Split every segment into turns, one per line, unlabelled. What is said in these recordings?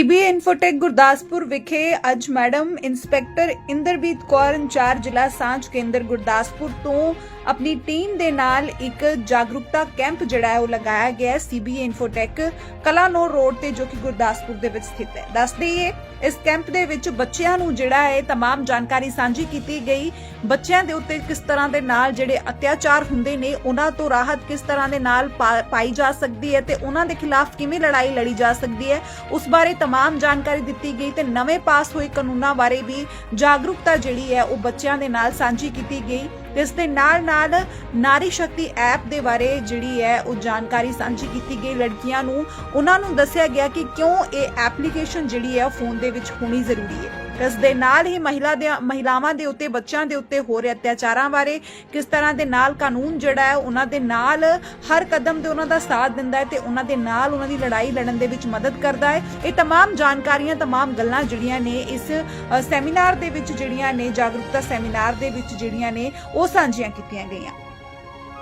CBI Infotech Gurdaspur ਵਿਖੇ ਅੱਜ madam inspector Inderpreet Kaur incharge ਜ਼ਿਲ੍ਹਾ ਸਾਂਝ ਕੇਂਦਰ ਗੁਰਦਾਸਪੁਰ ਤੋਂ ਆਪਣੀ ਟੀਮ ਦੇ ਨਾਲ ਇੱਕ ਜਾਗਰੂਕਤਾ ਕੈਂਪ ਜਿਹੜਾ ਹੈ ਉਹ ਲਗਾਇਆ ਗਿਆ ਹੈ ਸੀਬੀਆਈ ਇਨਫੋਟੈਕ ਕਲਾਨੋ ਰੋਡ ਤੇ ਜੋ ਕਿ ਗੁਰਦਾਸਪੁਰ ਦੇ ਵਿੱਚ ਸਥਿਤ ਹੈ ਦੱਸ ਦਈਏ ਇਸ ਕੈਂਪ ਦੇ ਵਿੱਚ ਬੱਚਿਆਂ ਨੂੰ ਜਿਹੜਾ ਹੈ तमाम ਜਾਣਕਾਰੀ ਸਾਂਝੀ ਕੀਤੀ ਗਈ ਬੱਚਿਆਂ ਦੇ ਉੱਤੇ ਕਿਸ ਤਰ੍ਹਾਂ ਦੇ ਨਾਲ ਜਿਹੜੇ ਅਤਿਆਚਾਰ ਹੁੰਦੇ ਨੇ ਉਹਨਾਂ ਤੋਂ ਰਾਹਤ ਕਿਸ ਤਰ੍ਹਾਂ ਦੇ ਨਾਲ ਪਾ- ਪਾਈ ਜਾ ਸਕਦੀ ਹੈ ਤੇ ਉਹਨਾਂ ਦੇ ਖਿਲਾਫ ਕਿਵੇਂ ਲੜਾਈ ਲੜੀ ਜਾ ਸਕਦੀ ਹੈ ਉਸ ਬਾਰੇ तमाम ਜਾਣਕਾਰੀ ਦਿੱਤੀ ਗਈ ਤੇ ਨਵੇਂ ਪਾਸ ਹੋਏ ਕਾਨੂੰਨਾਂ ਬਾਰੇ ਵੀ ਜਾਗਰੂਕਤਾ ਜਿਹੜੀ ਹੈ ਉਹ ਬੱਚਿਆਂ ਦੇ ਨਾਲ ਸਾਂਝੀ ਕੀਤੀ ਗਈ ਤੇ ਇਸ ਦੇ ਨਾਲ ਨਾਲ ਨਾਰੀ ਸ਼ਕਤੀ ਐਪ ਦੇ ਬਾਰੇ ਜਿਹੜੀ ਹੈ ਉਹ ਜਾਣਕਾਰੀ ਸਾਂਝੀ ਕੀਤੀ ਗਈ। ਲੜਕੀਆਂ ਨੂੰ ਉਹਨਾਂ ਨੂੰ ਦੱਸਿਆ ਗਿਆ ਕਿ ਕਿਉਂ ਇਹ ਐਪਲੀਕੇਸ਼ਨ ਜਿਹੜੀ ਹੈ ਫੋਨ ਦੇ ਵਿੱਚ ਹੋਣੀ ਜ਼ਰੂਰੀ ਹੈ। ਇਸ ਦੇ ਨਾਲ ਹੀ ਮਹਿਲਾ ਦੇ ਮਹਿਲਾਵਾਂ ਦੇ ਉੱਤੇ ਬੱਚਿਆਂ ਦੇ ਉੱਤੇ ਹੋ ਰਹੇ ਅਤਿਆਚਾਰਾਂ ਬਾਰੇ ਕਿਸ ਤਰ੍ਹਾਂ ਦੇ ਨਾਲ ਕਾਨੂੰਨ ਜਿਹੜਾ ਹੈ ਉਹਨਾਂ ਦੇ ਨਾਲ ਹਰ ਕਦਮ ਤੇ ਉਹਨਾਂ ਦਾ ਸਾਥ ਦਿੰਦਾ ਹੈ ਤੇ ਉਹਨਾਂ ਦੇ ਨਾਲ ਉਹਨਾਂ ਦੀ ਲੜਾਈ ਲੜਨ ਦੇ ਵਿੱਚ ਮਦਦ ਕਰਦਾ ਹੈ ਇਹ तमाम ਜਾਣਕਾਰੀਆਂ तमाम ਗੱਲਾਂ ਜਿਹੜੀਆਂ ਨੇ ਇਸ ਅ, ਸੈਮੀਨਾਰ ਦੇ ਵਿੱਚ ਜਿਹੜੀਆਂ ਨੇ ਜਾਗਰੂਕਤਾ ਸੈਮੀਨਾਰ ਦੇ ਵਿੱਚ ਜਿਹੜੀਆਂ ਨੇ ਉਹ ਸਾਂਝੀਆਂ ਕੀਤੀਆਂ ਗਈਆਂ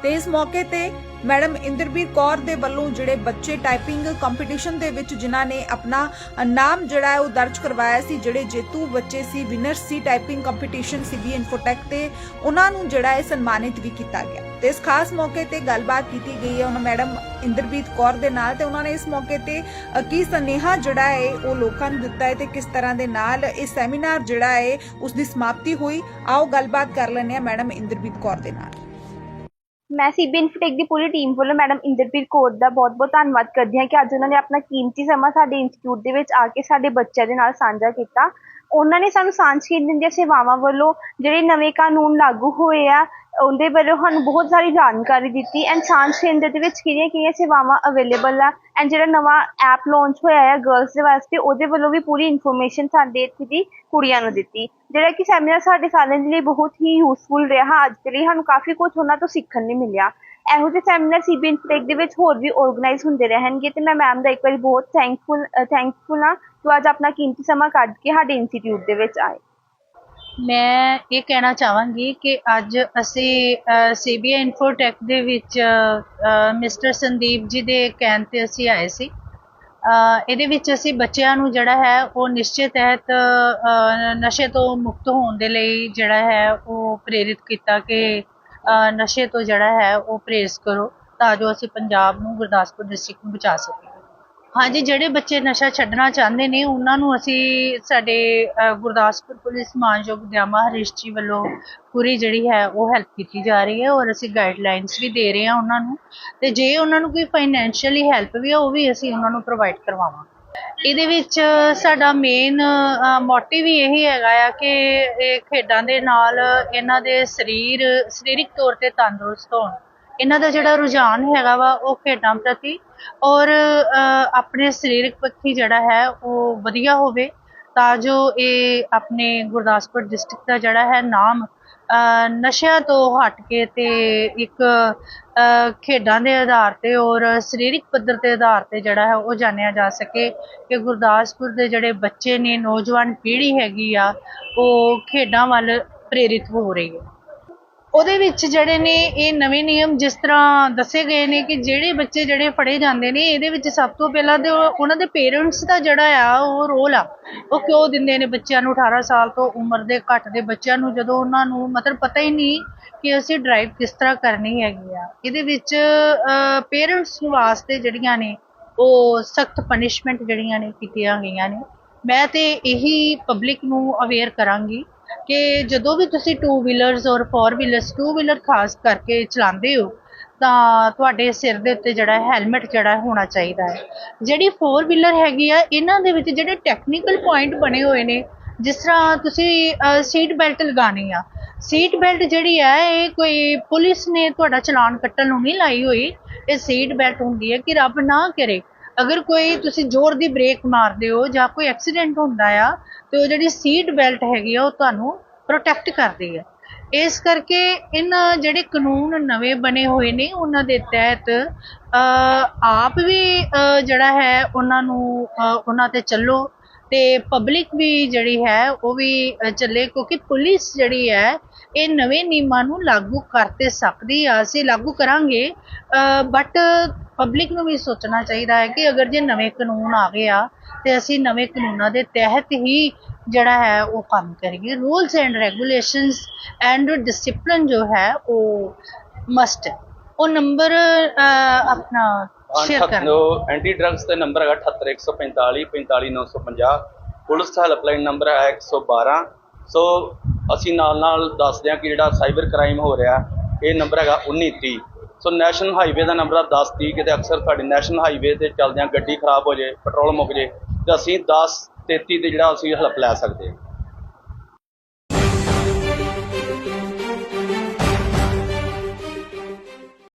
ਤੇ ਇਸ ਮੌਕੇ ਤੇ ਮੈਡਮ ਇੰਦਰਬੀਰ ਕੌਰ ਦੇ ਵੱਲੋਂ ਜਿਹੜੇ ਬੱਚੇ ਟਾਈਪਿੰਗ ਕੰਪੀਟੀਸ਼ਨ ਦੇ ਵਿੱਚ ਜਿਨ੍ਹਾਂ ਨੇ ਆਪਣਾ ਨਾਮ ਜਿਹੜਾ ਹੈ ਉਹ ਦਰਜ ਕਰਵਾਇਆ ਸੀ, ਜਿਹੜੇ ਜੇਤੂ ਬੱਚੇ ਸੀ ਵਿਨਰ ਸੀ ਟਾਈਪਿੰਗ ਕੰਪੀਟੀਸ਼ਨ ਸੀਗੀ ਇਨਫੋਟੈਕ ਤੇ, ਉਹਨਾਂ ਨੂੰ ਜਿਹੜਾ ਹੈ ਸਨਮਾਨਿਤ ਵੀ ਕੀਤਾ ਗਿਆ। ਤੇ ਇਸ ਖਾਸ ਮੌਕੇ ਤੇ ਗੱਲਬਾਤ ਕੀਤੀ ਗਈ ਹੈ ਉਹਨਾਂ ਮੈਡਮ ਇੰਦਰਬੀਤ ਕੌਰ ਦੇ ਨਾਲ ਤੇ ਉਹਨਾਂ ਨੇ ਇਸ ਮੌਕੇ ਤੇ ਕੀ ਸਨੇਹਾ ਜਿਹੜਾ ਹੈ ਉਹ ਲੋਕਾਂ ਨੂੰ ਦਿੱਤਾ ਹੈ ਤੇ ਕਿਸ ਤਰ੍ਹਾਂ ਦੇ ਨਾਲ ਇਹ ਸੈਮੀਨਾਰ ਜਿਹੜਾ ਹੈ ਉਸ ਦੀ ਸਮਾਪਤੀ ਹੋਈ? ਆਓ ਗੱਲਬਾਤ ਕਰ ਲੈਂਦੇ ਹਾਂ ਮੈਡਮ ਇੰਦਰਬੀਤ ਕੌਰ ਦੇ ਨਾਲ।
ਮੈਂ ਸੀਬੀ ਇਨਫੋਟੈਕ ਦੀ ਪੂਰੀ ਟੀਮ ਵੱਲੋਂ ਮੈਡਮ ਇੰਦਰਪ੍ਰੀਤ ਕੌਰ ਦਾ ਬਹੁਤ-ਬਹੁਤ ਧੰਨਵਾਦ ਕਰਦੀ ਹਾਂ ਕਿ ਅੱਜ ਉਹਨਾਂ ਨੇ ਆਪਣਾ ਕੀਮਤੀ ਸਮਾਂ ਸਾਡੇ ਇੰਸਟੀਚਿਊਟ ਦੇ ਵਿੱਚ ਆ ਕੇ ਸਾਡੇ ਬੱਚਿਆਂ ਦੇ ਨਾਲ ਸਾਂਝਾ ਕੀਤਾ। ਉਹਨਾਂ ਨੇ ਸਾਨੂੰ ਸਾਂਝ ਕੇਂਦਰ ਦੀਆਂ ਸੇਵਾਵਾਂ ਵੱਲੋਂ, ਜਿਹੜੇ ਨਵੇਂ ਕਾਨੂੰਨ ਲਾਗੂ ਹੋਏ ਆ, ਉਹਦੇ ਬਾਰੇ ਸਾਨੂੰ ਬਹੁਤ ਸਾਰੀ ਜਾਣਕਾਰੀ ਦਿੱਤੀ। ਐਂਡ ਸਾਂਝ ਕੇਂਦਰ ਦੇ ਵਿੱਚ ਕਿਹੜੀਆਂ-ਕਿਹੜੀਆਂ ਸੇਵਾਵਾਂ ਅਵੇਲੇਬਲ ਆ? ਐਂਡ ਜਿਹੜਾ ਨਵਾਂ ਐਪ ਲਾਂਚ ਹੋਇਆ ਹੈ ਗਰਲਸ ਦੇ ਵਾਸਤੇ, ਉਹਦੇ ਵੱਲੋਂ ਵੀ ਪੂਰੀ ਇਨਫੋਰਮੇਸ਼ਨ ਸਾਡੇ ਇੱਥੇ ਦੀ ਕੁੜੀਆਂ ਨੂੰ ਦਿੱਤੀ। ਜਿਹੜਾ ਕਿ ਸੈਮੀਨਾਰ ਸਾਡੇ ਸਾਰਿਆਂ ਦੇ ਲਈ ਬਹੁਤ ਹੀ ਯੂਸਫੁਲ ਰਿਹਾ। ਅੱਜ ਦੇ ਲਈ ਸਾਨੂੰ ਕਾਫੀ ਕੁਝ ਉਹਨਾਂ ਤੋਂ ਸਿੱਖਣ ਨੂੰ ਮਿਲਿਆ। ਇਹੋ ਜਿਹੇ ਸੈਮੀਨਾਰ ਸੀਬੀ ਇਨਫੋਟੈਕ ਦੇ ਵਿੱਚ ਹੋਰ ਵੀ ਆਰਗੇਨਾਈਜ਼ ਹੁੰਦੇ ਰਹਿਣਗੇ। ਤੇ ਮੈਂ ਮੈਮ ਦਾ ਇੱਕ ਵਾਰੀ ਬਹੁਤ ਥੈਂਕਫੁਲ ਥੈਂਕਫੁਲ ਹਾਂ। ਕਿ ਅੱਜ ਆਪਣਾ ਕੀਮਤੀ ਸਮਾਂ ਕੱਢ ਕੇ ਸਾਡੇ ਇੰਸਟੀਚਿਊਟ ਦੇ ਵਿੱਚ ਆਏ।
ਮੈਂ ਇਹ ਕਹਿਣਾ ਚਾਹਾਂਗੀ ਕਿ ਅੱਜ ਅਸੀਂ ਸੀਬੀਆਈ ਇਨਫੋਟੈਕ ਦੇ ਵਿੱਚ ਮਿਸਟਰ ਸੰਦੀਪ ਜੀ ਦੇ ਕਹਿਣ ਤੇ ਅਸੀਂ ਆਏ ਸੀ। ਇਹਦੇ ਵਿੱਚ ਅਸੀਂ ਬੱਚਿਆਂ ਨੂੰ ਜਿਹੜਾ ਹੈ, ਉਹ ਨਿਸ਼ਚਿਤ ਤਹਿਤ ਨਸ਼ੇ ਤੋਂ ਮੁਕਤ ਹੋਣ ਦੇ ਲਈ ਜਿਹੜਾ ਹੈ, ਉਹ ਪ੍ਰੇਰਿਤ ਕੀਤਾ ਕਿ ਨਸ਼ੇ ਤੋਂ ਜਿਹੜਾ ਹੈ, ਉਹ ਪ੍ਰੇਸ ਕਰੋ ਤਾਂ ਜੋ ਅਸੀਂ ਪੰਜਾਬ ਨੂੰ, ਗੁਰਦਾਸਪੁਰ ਡਿਸਟ੍ਰਿਕਟ ਨੂੰ ਬਚਾ ਸਕੀਏ। ਹਾਂਜੀ ਜਿਹੜੇ ਬੱਚੇ ਨਸ਼ਾ ਛੱਡਣਾ ਚਾਹੁੰਦੇ ਨੇ ਉਹਨਾਂ ਨੂੰ ਅਸੀਂ ਸਾਡੇ ਅ, ਗੁਰਦਾਸਪੁਰ ਪੁਲਿਸ ਮਾਨਯੋਗ ਦਿਆਮਾ ਹਰੀਸ਼ ਜੀ ਵੱਲੋਂ ਪੂਰੀ ਜਿਹੜੀ ਹੈ ਉਹ ਹੈਲਪ ਕੀਤੀ ਜਾ ਰਹੀ ਹੈ ਔਰ ਅਸੀਂ ਗਾਈਡਲਾਈਨਸ ਵੀ ਦੇ ਰਹੇ ਹਾਂ ਉਹਨਾਂ ਨੂੰ। ਤੇ ਜੇ ਉਹਨਾਂ ਨੂੰ ਕੋਈ ਫਾਈਨੈਂਸ਼ੀਅਲੀ ਹੈਲਪ ਵੀ ਆ ਉਹ ਵੀ ਅਸੀਂ ਉਹਨਾਂ ਨੂੰ ਪ੍ਰੋਵਾਈਡ ਕਰਵਾਵਾਂਗੇ। ਇਹਦੇ ਵਿੱਚ ਸਾਡਾ ਮੇਨ ਮੋਟਿਵ ਹੀ ਇਹੀ ਹੈਗਾ ਆ ਕਿ ਇਹ ਖੇਡਾਂ ਦੇ ਨਾਲ ਇਹਨਾਂ ਦੇ ਸਰੀਰ ਸਰੀਰਕ ਤੌਰ ਤੇ ਤੰਦਰੁਸਤ ਹੋਣ। ਇਹਨਾਂ ਦਾ ਜਿਹੜਾ ਰੁਝਾਨ ਹੈਗਾ ਵਾ ਉਹ ਖੇਡਾਂ ਪ੍ਰਤੀ ਔਰ ਆਪਣੇ ਸਰੀਰਕ ਪੱਖੀ ਜਿਹੜਾ ਹੈ ਉਹ ਵਧੀਆ ਹੋਵੇ, ਤਾਂ ਜੋ ਇਹ ਆਪਣੇ ਗੁਰਦਾਸਪੁਰ ਡਿਸਟ੍ਰਿਕਟ ਦਾ ਜਿਹੜਾ ਹੈ ਨਾਮ ਨਸ਼ਿਆਂ ਤੋਂ ਹਟ ਕੇ ਤੇ ਇੱਕ ਖੇਡਾਂ ਦੇ ਆਧਾਰ ਤੇ ਔਰ ਸਰੀਰਕ ਪੱਧਰ ਤੇ ਆਧਾਰ ਤੇ ਜਿਹੜਾ ਹੈ ਉਹ ਜਾਣਿਆ ਜਾ ਸਕੇ ਕਿ ਗੁਰਦਾਸਪੁਰ ਦੇ ਜਿਹੜੇ ਬੱਚੇ ਨੇ, ਨੌਜਵਾਨ ਪੀੜ੍ਹੀ ਹੈਗੀ ਆ, ਉਹ ਖੇਡਾਂ ਵੱਲ ਪ੍ਰੇਰਿਤ ਹੋ ਰਹੀ ਹੈ। ਉਹਦੇ ਵਿੱਚ ਜਿਹੜੇ ਨੇ ਇਹ ਨਵੇਂ ਨਿਯਮ ਜਿਸ ਤਰ੍ਹਾਂ ਦੱਸੇ ਗਏ ਨੇ ਕਿ ਜਿਹੜੇ ਬੱਚੇ ਜਿਹੜੇ ਫੜੇ ਜਾਂਦੇ ਨੇ, ਇਹਦੇ ਵਿੱਚ ਸਭ ਤੋਂ ਪਹਿਲਾਂ ਤੇ ਉਹ- ਉਹਨਾਂ ਦੇ ਪੇਰੈਂਟਸ ਦਾ ਜਿਹੜਾ ਆ, ਉਹ ਰੋਲ ਆ, ਉਹ ਕਿਉਂ ਦਿੰਦੇ ਨੇ ਬੱਚਿਆਂ ਨੂੰ 18 ਸਾਲ ਤੋਂ ਉਮਰ ਦੇ ਘੱਟ ਦੇ ਬੱਚਿਆਂ ਨੂੰ, ਜਦੋਂ ਉਹਨਾਂ ਨੂੰ ਮਤਲਬ ਪਤਾ ਹੀ ਨਹੀਂ ਕਿ ਅਸੀਂ ਡਰਾਈਵ ਕਿਸ ਤਰ੍ਹਾਂ ਕਰਨੀ ਹੈਗੀ ਆ। ਇਹਦੇ ਵਿੱਚ ਪੇਰੈਂਟਸ ਵਾਸਤੇ ਜਿਹੜੀਆਂ ਨੇ, ਉਹ ਸਖਤ ਪਨਿਸ਼ਮੈਂਟ ਜਿਹੜੀਆਂ ਨੇ ਕੀਤੀਆਂ ਗਈਆਂ ਨੇ। ਮੈਂ ਤੇ ਇਹੀ ਪਬਲਿਕ ਨੂੰ ਅਵੇਅਰ ਕਰਾਂਗੀ ਕਿ ਜਦੋਂ ਵੀ ਤੁਸੀਂ ਟੂ ਵੀਲਰਸ ਔਰ ਫੋਰ ਵੀਲਰਸ ਟੂ ਵੀਲਰ ਖਾਸ ਕਰਕੇ ਚਲਾਉਂਦੇ ਹੋ, ਤਾਂ ਤੁਹਾਡੇ ਸਿਰ ਦੇ ਉੱਤੇ ਜਿਹੜਾ ਹੈਲਮਟ ਜਿਹੜਾ ਹੋਣਾ ਚਾਹੀਦਾ ਹੈ। ਜਿਹੜੀ ਫੋਰ ਵੀਲਰ ਹੈਗੀ ਆ, ਇਹਨਾਂ ਦੇ ਵਿੱਚ ਜਿਹੜੇ ਟੈਕਨੀਕਲ ਪੁਆਇੰਟ ਬਣੇ ਹੋਏ ਨੇ, ਜਿਸ ਤਰ੍ਹਾਂ ਤੁਸੀਂ ਸੀਟ ਬੈਲਟ ਲਗਾਣੀ ਆ। ਸੀਟ ਬੈਲਟ ਜਿਹੜੀ ਹੈ ਇਹ ਕੋਈ ਪੁਲਿਸ ਨੇ ਤੁਹਾਡਾ ਚਲਾਨ ਕੱਟਣ ਨੂੰ ਨਹੀਂ ਲਾਈ ਹੋਈ। ਇਹ ਸੀਟ ਬੈਲਟ ਹੁੰਦੀ ਹੈ ਕਿ ਰੱਬ ਨਾ ਕਰੇ। ਅਗਰ ਕੋਈ ਤੁਸੀਂ ਜ਼ੋਰ ਦੀ ਬ੍ਰੇਕ ਮਾਰਦੇ ਹੋ ਜਾਂ ਕੋਈ ਐਕਸੀਡੈਂਟ ਹੁੰਦਾ ਆ, ਤੇ ਉਹ ਜਿਹੜੀ ਸੀਟ ਬੈਲਟ ਹੈਗੀ ਆ, ਉਹ ਤੁਹਾਨੂੰ ਪ੍ਰੋਟੈਕਟ ਕਰਦੀ ਹੈ ਇਸ ਕਰਕੇ ਇਹਨਾਂ ਜਿਹੜੇ ਕਾਨੂੰਨ ਨਵੇਂ ਬਣੇ ਹੋਏ ਨੇ, ਉਹਨਾਂ ਦੇ ਤਹਿਤ ਆਪ ਵੀ ਜਿਹੜਾ ਹੈ, ਉਹਨਾਂ ਨੂੰ ਉਹਨਾਂ ਤੇ ਚੱਲੋ। ਤੇ ਪਬਲਿਕ ਵੀ ਜਿਹੜੀ ਹੈ, ਉਹ ਵੀ ਚੱਲੇ ਕਿਉਂਕਿ ਪੁਲਿਸ ਜਿਹੜੀ ਹੈ, ਇਹ ਨਵੇਂ ਨਿਯਮਾਂ ਨੂੰ ਲਾਗੂ ਕਰ ਤੇ ਸਕਦੀ ਆ, ਅਸੀਂ ਲਾਗੂ ਕਰਾਂਗੇ। ਬਟ ਪਬਲਿਕ ਨੂੰ ਵੀ ਸੋਚਣਾ ਚਾਹੀਦਾ ਹੈ ਕਿ ਅਗਰ ਜੇ ਨਵੇਂ ਕਾਨੂੰਨ ਆ ਗਏ ਆ, ਤੇ ਅਸੀਂ ਨਵੇਂ ਕਾਨੂੰਨਾਂ ਦੇ ਤਹਿਤ ਹੀ ਜਿਹੜਾ ਹੈ, ਉਹ ਕੰਮ ਕਰੀਏ। Rules and regulations and discipline ਜੋ ਹੈ, ਉਹ ਮਸਟ ਹੈ ਉਹ ਨੰਬਰ ਆਪਣਾ ਸ਼ੇਅਰ ਕਰ
ਅਠੱਤਰ ਐਂਟੀ ਡਰੱਗਸ ਤੇ ਨੰਬਰ ਹੈਗਾ 78145 45950 ਪੁਲਿਸ ਹੈਲਪਲਾਈਨ ਨੰਬਰ ਹੈ 112 ਸੋ ਅਸੀਂ ਨਾਲ ਨਾਲ ਦੱਸਦੇ ਹਾਂ ਕਿ ਜਿਹੜਾ ਸਾਈਬਰ ਕ੍ਰਾਈਮ ਹੋ ਰਿਹਾ ਇਹ ਨੰਬਰ ਹੈਗਾ 1930 ਸੋ ਨੈਸ਼ਨਲ ਹਾਈਵੇ ਦਾ ਨੰਬਰ ਆ 1030 ਕਿਤੇ ਅਕਸਰ ਤੁਹਾਡੀ ਨੈਸ਼ਨਲ ਹਾਈਵੇ ਤੇ ਚੱਲਦਿਆਂ ਗੱਡੀ ਖਰਾਬ ਹੋ ਜੇ ਪੈਟਰੋਲ ਮੁੱਕ ਜੇ ਤੇ ਅਸੀਂ 1033 ਤੇ ਜਿਹੜਾ ਅਸੀਂ ਹੈਲਪ ਲੈ ਸਕਦੇ ਹਾਂ।